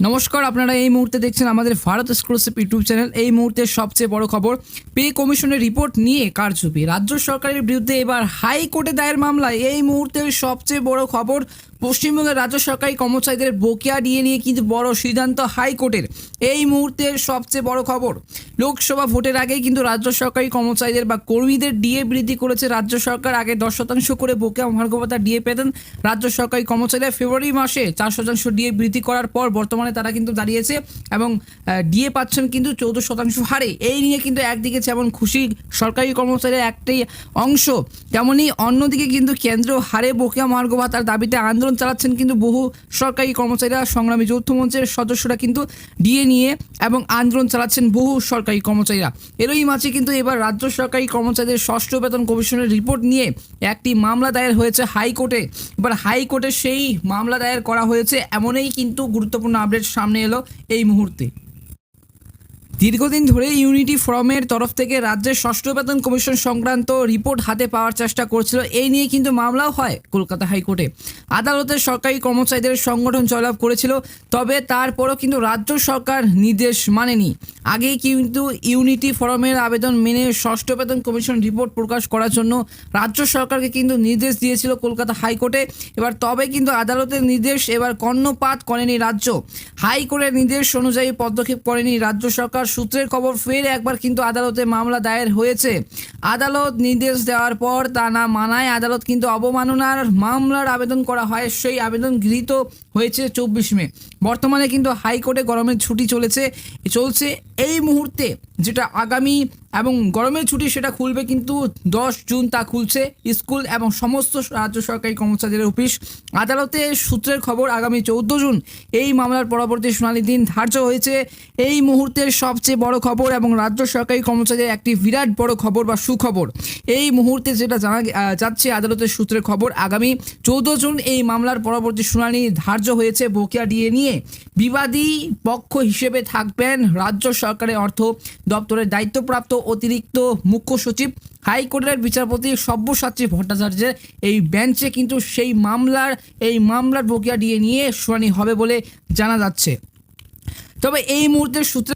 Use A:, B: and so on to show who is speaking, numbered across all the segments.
A: নমস্কার, আপনারা এই মুহূর্তে দেখছেন আমাদের ভারত এক্সক্লুসিভ ইউটিউব চ্যানেল। এই মুহূর্তের সবচেয়ে বড় খবর, পে কমিশনের রিপোর্ট নিয়ে কারচুপি। রাজ্য সরকারের বিরুদ্ধে এবার হাইকোর্টে দায়ের মামলায় এই মুহূর্তের সবচেয়ে বড় খবর পশ্চিমবঙ্গের রাজ্য সরকারি কর্মচারীদের বকেয়া দিয়ে নিয়ে কিন্তু বড় সিদ্ধান্ত হাইকোর্টের। এই মুহূর্তের সবচেয়ে বড় খবর, লোকসভা ভোটের আগেই কিন্তু রাজ্য সরকারি কর্মচারীদের বা কর্মীদের ডিএ বৃদ্ধি করেছে রাজ্য সরকার। আগে দশ শতাংশ করে বকেয়া মহার্ঘভাতা ডিএ পেতেন রাজ্য সরকারি কর্মচারীরা। ফেব্রুয়ারি মাসে চার শতাংশ ডিএ বৃদ্ধি করার পর বর্তমানে তারা কিন্তু দাঁড়িয়েছে এবং ডিএ পাচ্ছেন কিন্তু চৌদ্দ শতাংশ হারে। এই নিয়ে কিন্তু একদিকে যেমন খুশি সরকারি কর্মচারীর একটাই অংশ তেমনই অন্যদিকে কিন্তু কেন্দ্র হারে বকেয়া মহার্ঘ ভাতার দাবিতে আন্দোলন চালাচ্ছেন কিন্তু বহু সরকারি কর্মচারীরা, সংগ্রামী যৌথ মঞ্চের সদস্যরা কিন্তু ডিএ নিয়ে এবং আন্দোলন চালাচ্ছেন বহু সরকারি কর্মচারীরা। এরই মাঝে কিন্তু এবার রাজ্য সরকারি কর্মচারীদের ষষ্ঠ বেতন কমিশনের রিপোর্ট নিয়ে একটি মামলা দায়ের হয়েছে হাইকোর্টে। এবার হাইকোর্টে সেই মামলা দায়ের করা হয়েছে, এমনই কিন্তু গুরুত্বপূর্ণ আপডেট সামনে এলো এই মুহূর্তে। দীর্ঘদিন ধরে ইউনিটি ফোরামের তরফ থেকে রাজ্যের ষষ্ঠ বেতন কমিশন সংক্রান্ত রিপোর্ট হাতে পাওয়ার চেষ্টা করছিল। এই নিয়ে কিন্তু মামলাও হয় কলকাতা হাইকোর্টে। আদালতের সরকারি কর্মচারীদের সংগঠন জয়লাভ করেছিল, তবে তারপরও কিন্তু রাজ্য সরকার নির্দেশ মানেনি। আগেই কিন্তু ইউনিটি ফোরামের আবেদন মেনে ষষ্ঠ বেতন কমিশন রিপোর্ট প্রকাশ করার জন্য রাজ্য সরকারকে কিন্তু নির্দেশ দিয়েছিল কলকাতা হাইকোর্টে। এবার তবে কিন্তু আদালতের নির্দেশ এবার কর্ণপাত করেনি রাজ্য। হাইকোর্টের নির্দেশ অনুযায়ী পদক্ষেপ করেনি রাজ্য সরকার সূত্রের খবর ফের একবার কিন্তু আদালতে মামলা দায়ের হয়েছে। আদালত নির্দেশ দেওয়ার পর তা না মানায়। আদালত কিন্তু অবমাননার মামলার আবেদন করা হয়। সেই আবেদন গৃহীত হয়েছে চব্বিশ মে। বর্তমানে কিন্তু হাইকোর্টে গরমের ছুটি চলেছে। চলছে এই মুহূর্তে। যেটা আগামী এবং গরমের ছুটি সেটা খুলবে কিন্তু দশ জুন তা খুলছে স্কুল এবং সমস্ত রাজ্য সরকারি কর্মচারীদের অফিস। আদালতে সূত্রের খবর আগামী চৌদ্দ জুন এই মামলার পরবর্তী শুনানি দিন ধার্য হয়েছে। এই মুহূর্তের সবচেয়ে বড় খবর এবং রাজ্য সরকারি কর্মচারীদের একটি বিরাট বড় খবর বা সুখবর। এই মুহূর্তে যেটা জানা যাচ্ছে আদালতের সূত্রের খবর আগামী চৌদ্দ জুন এই মামলার পরবর্তী শুনানি ধার্য হয়েছে বকেয়া ডিএ নিয়ে। বিবাদী পক্ষ হিসেবে থাকবেন রাজ্য সরকারের অর্থ দপ্তরের দায়িত্বপ্রাপ্ত অতিরিক্ত মুখ্য সচিব, হাইকোর্টের বিচারপতি সব্যসাচী ভট্টাচার্যের এই বেঞ্চে কিন্তু সেই মামলার, এই মামলার প্রক্রিয়া দিয়ে নিয়ে শুনানি হবে বলে জানা যাচ্ছে। তবে এই মুহূর্তের সূত্রে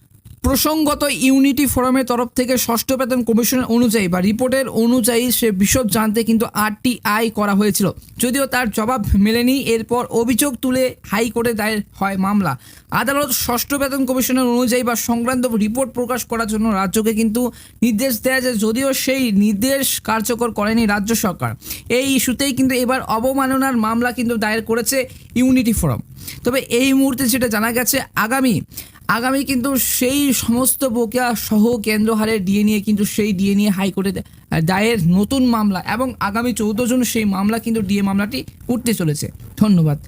A: প্রসঙ্গত ইউনিটি ফোরামের তরফ থেকে ষষ্ঠ বেতন কমিশন অনুযায়ী বা রিপোর্টের অনুযায়ী সে বিশদ জানতে কিন্তু আরটিআই করা হয়েছিল। যদিও তার জবাব মেলেনি, এরপর অভিযোগ তুলে হাইকোর্টে দায়ের হয় মামলা। আদালত ষষ্ঠ বেতন কমিশনের অনুযায়ী বা সংক্রান্ত রিপোর্ট প্রকাশ করার জন্য রাজ্যকে কিন্তু নির্দেশ দেয় যে যদিও সেই নির্দেশ কার্যকর করেনি রাজ্য সরকার। এই ইস্যুতেই কিন্তু এবার অবমাননার মামলা কিন্তু দায়ের করেছে ইউনিটি ফোরাম। তবে এই মুহূর্তে যেটা জানা গেছে, আগামী আগামী কিন্তু সেই সমস্ত বকেয়া সহ কেন্দ্র হারে ডিএ নিয়ে কিন্তু সেই ডিএ নিয়ে হাইকোর্টে দায়ের নতুন মামলা এবং আগামী চৌদ্দ জন সেই মামলা কিন্তু ডিএ মামলাটি উঠতে চলেছে। ধন্যবাদ।